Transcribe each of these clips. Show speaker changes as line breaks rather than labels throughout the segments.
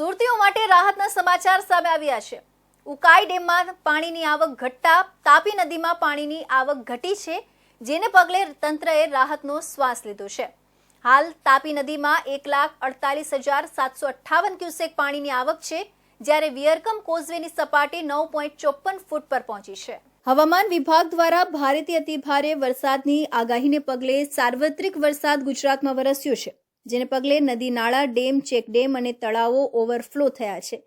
સુરતીઓ માટે રાહતના સમાચાર સામે આવ્યા છે. ઉકાઈ ડેમમાં પાણીની આવક ઘટતા તાપી નદીમાં પાણીની આવક ઘટી છે, જેને પગલે તંત્રએ રાહતનો શ્વાસ લીધો છે. હાલ તાપી નદીમાં એક લાખ અડતાલીસ હજાર સાતસો અઠ્ઠાવન ક્યુસેક પાણીની આવક છે, જ્યારે વિયરકમ કોઝવેની સપાટી નવ પોઈન્ટ ચોપન ફૂટ પર પહોંચી છે. હવામાન વિભાગ દ્વારા ભારેથી અતિભારે વરસાદની આગાહીને પગલે સાર્વત્રિક વરસાદ ગુજરાતમાં વરસ્યો છે. જેને પગલે નદી નાળા, ડેમ, ચેકડેમ અને તળાવો ઓવરફ્લો થયા છે.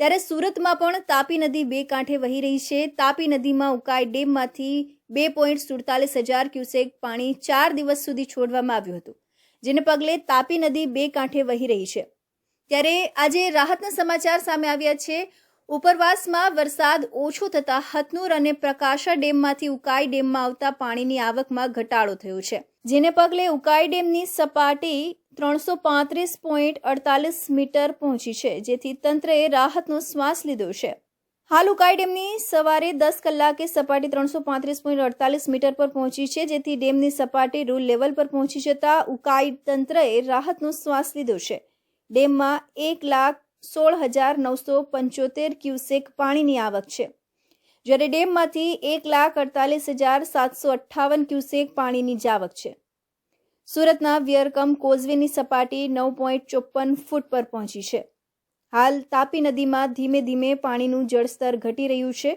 ત્યારે સુરતમાં પણ તાપી નદી બે કાંઠે વહી રહી છે. તાપી નદીમાં ઉકાઈ ડેમમાંથી બે પોઈન્ટ સુડતાલીસ હજાર ક્યુસેક પાણી ચાર દિવસ સુધી છોડવામાં આવ્યું હતું, જેને પગલે તાપી નદી બે કાંઠે વહી રહી છે. ત્યારે આજે રાહતના સમાચાર સામે આવ્યા છે. ઉપરવાસમાં વરસાદ ઓછો થતાં હથનુર અને પ્રકાશા ડેમમાંથી ઉકાઈ ડેમમાં આવતા પાણીની આવકમાં ઘટાડો થયો છે, જેને પગલે ઉકાઈ ડેમની સપાટી ત્રણસો પાંત્રીસ પોઈન્ટ અડતાલીસ મીટર પહોંચી છે, જેથી તંત્રએ રાહતનો શ્વાસ લીધો છે. હાલ ઉકાઈ ડેમની સવારે દસ કલાકે સપાટી ત્રણસો પાંત્રીસ પોઈન્ટ અડતાલીસ મીટર પર પહોંચી છે, જેથી ડેમની સપાટી રૂલ લેવલ પર પહોંચી જતા ઉકાઈ તંત્રએ રાહતનો શ્વાસ લીધો છે. ડેમમાં એક લાખ સોળ હજાર નવસો પંચોતેર ક્યુસેક પાણીની આવક છે. જ્યારે ડેમમાંથી એક લાખ અડતાલીસ હજાર સાતસો અઠ્ઠાવન ક્યુસેક પાણીની જાવક છે. સુરતના વિયરકમ કોઝવેની સપાટી નવ પોઈન્ટ ચોપન ફૂટ પર પહોંચી છે. હાલ તાપી નદીમાં ધીમે ધીમે પાણીનું જળસ્તર ઘટી રહ્યું છે.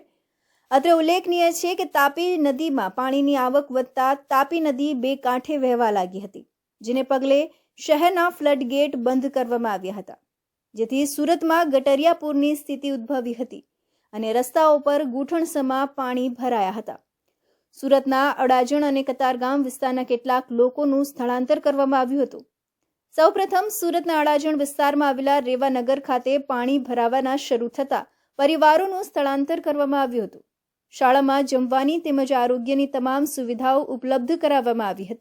અત્રે ઉલ્લેખનીય છે કે તાપી નદીમાં પાણીની આવક વધતા તાપી નદી બે કાંઠે વહેવા લાગી હતી, જેને પગલે શહેરના ફ્લડ ગેટ બંધ કરવામાં આવ્યા હતા, જેથી સુરતમાં ગટરિયાપુરની સ્થિતિ ઉદ્ભવી હતી અને રસ્તાઓ પર ગૂંઠણસમાં પાણી ભરાયા હતા. સુરતના અડાજણ અને કતારગામ વિસ્તારના કેટલાક લોકોનું સ્થળાંતર કરવામાં આવ્યું હતું. સૌપ્રથમ સુરતના અડાજણ વિસ્તારમાં આવેલા રેવાનગર ખાતે પાણી ભરાવાના શરૂ થતા પરિવારોનું સ્થળાંતર કરવામાં આવ્યું હતું. શાળામાં જમવાની તેમજ આરોગ્યની તમામ સુવિધાઓ ઉપલબ્ધ કરાવવામાં આવી હતી.